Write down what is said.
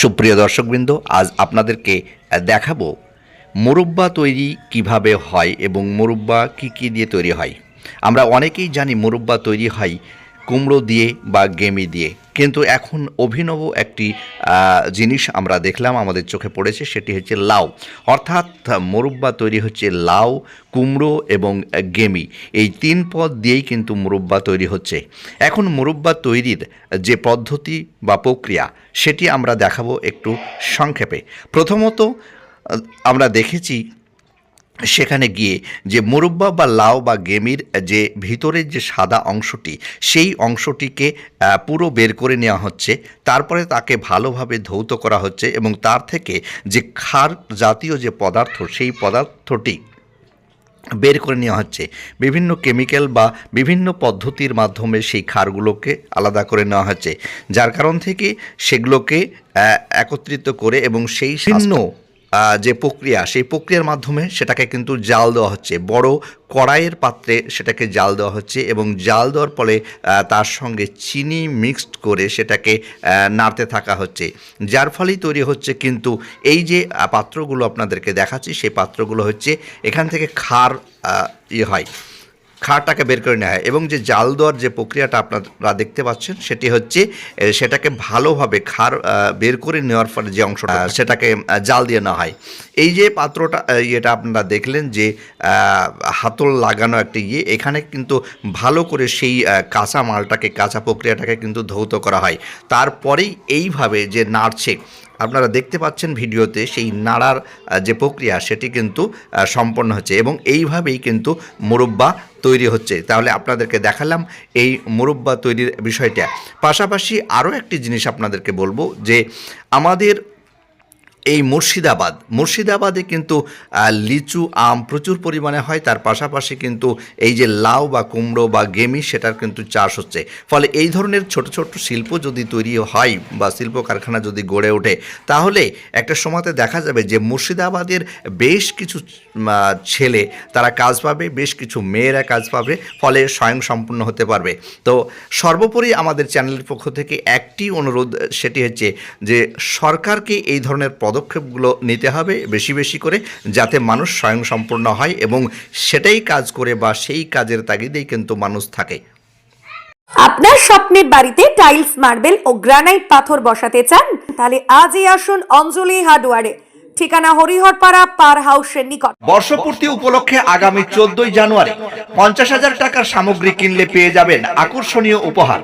সুপ্রিয় দর্শকবৃন্দ, আজ আপনাদেরকে দেখাবো মুরব্বা তৈরি কীভাবে হয় এবং মুরব্বা কি কি দিয়ে তৈরি হয়। আমরা অনেকেই জানি মুরব্বা তৈরি হয় কুমড়ো দিয়ে বা গেমি দিয়ে। কিন্তু এখন অভিনব একটি জিনিস আমরা দেখলাম, আমাদের চোখে পড়েছে, সেটি হচ্ছে লাউ। অর্থাৎ মুরব্বা তৈরি হচ্ছে লাউ, কুমড়ো এবং গেমি। এই তিন পদ দিয়েই কিন্তু মুরব্বা তৈরি হচ্ছে। এখন মুরব্বা তৈরির যে পদ্ধতি বা প্রক্রিয়া, সেটি আমরা দেখাবো একটু সংক্ষেপে। প্রথমত, আমরা দেখেছি সেখানে গিয়ে যে মুরব্বা বা লাউ বা গেমির যে ভিতরের যে সাদা অংশটি সেই অংশটিকে পুরো বের করে নেওয়া হচ্ছে। তারপরে তাকে ভালোভাবে ধৌত করা হচ্ছে এবং তার থেকে যে খার জাতীয় যে পদার্থ সেই পদার্থটি বের করে নেওয়া হচ্ছে। বিভিন্ন কেমিক্যাল বা বিভিন্ন পদ্ধতির মাধ্যমে সেই ক্ষারগুলোকে আলাদা করে নেওয়া হচ্ছে। যার কারণ থেকে সেগুলোকে একত্রিত করে এবং সেই ভিন্ন যে প্রক্রিয়া, সেই প্রক্রিয়ার মাধ্যমে সেটাকে কিন্তু জাল দেওয়া হচ্ছে। বড় কড়াইয়ের পাত্রে সেটাকে জাল দেওয়া হচ্ছে এবং জাল দেওয়ার ফলে তার সঙ্গে চিনি মিক্সড করে সেটাকে নাড়তে থাকা হচ্ছে। যার ফলেই তৈরি হচ্ছে কিন্তু এই যে পাত্রগুলো আপনাদেরকে দেখাচ্ছি, সেই পাত্রগুলো হচ্ছে এখান থেকে খার ইয়ে হয়। খারটাকে বের করে নেওয়া হয় এবং যে জাল দেওয়ার যে প্রক্রিয়াটা আপনারা দেখতে পাচ্ছেন, সেটি হচ্ছে সেটাকে ভালোভাবে খার বের করে নেওয়ার ফলে যে অংশটা সেটাকে জাল দিয়ে নেওয়া হয়। এই যে পাত্রটা ইয়েটা আপনারা দেখলেন যে হাতল লাগানো একটা ইয়ে এখানে কিন্তু ভালো করে সেই কাঁচা মালটাকে, কাঁচা প্রক্রিয়াটাকে কিন্তু ধৌত করা হয়। তারপরেই এইভাবে যে নাড়ছে আপনারা দেখতে পাচ্ছেন ভিডিওতে সেই নাড়ার যে প্রক্রিয়া, সেটি কিন্তু সম্পন্ন হচ্ছে এবং এইভাবেই কিন্তু মুরব্বা তৈরি হচ্ছে। তাহলে আপনাদেরকে দেখালাম এই মুরব্বা তৈরির বিষয়টা। পাশাপাশি আরও একটি জিনিস আপনাদেরকে বলব যে আমাদের এই মুর্শিদাবাদ। মুর্শিদাবাদে কিন্তু লিচু আম প্রচুর পরিমাণে হয়। তার পাশাপাশি কিন্তু এই যে লাউ বা কুমড়ো বা গেমি সেটার কিন্তু চাষ হচ্ছে। ফলে এই ধরনের ছোট ছোট শিল্প যদি তৈরি হয় বা শিল্প কারখানা যদি গড়ে ওঠে, তাহলে একটা সময়তে দেখা যাবে যে মুর্শিদাবাদের বেশ কিছু ছেলে তারা কাজ পাবে, বেশ কিছু মেয়েরা কাজ পাবে, ফলে স্বয়ং সম্পূর্ণ হতে পারবে। তো সর্বোপরি আমাদের চ্যানেলের পক্ষ থেকে একটি অনুরোধ, সেটি হচ্ছে যে সরকারকে এই ধরনের পদক্ষেপগুলো নিতে হবে বেশি বেশি করে যাতে মানুষ স্বয়ং সম্পূর্ণ হয় এবং সেটাই কাজ করে বা সেই কাজের তাগিদেই কিন্তু মানুষ থাকে। আপনার স্বপ্নের বাড়িতে টাইলস মার্বেল ও গ্রানাইট পাথর বসাতে চান? তাহলে আজই আসুন অঞ্জলি হার্ডওয়ারে। ঠিকানা হরিহরপাড়া পার হাউসের নিকট। বর্ষপূর্তি উপলক্ষে আগামী চোদ্দই জানুয়ারি পঞ্চাশ হাজার টাকার সামগ্রী কিনলে পেয়ে যাবেন আকর্ষণীয় উপহার।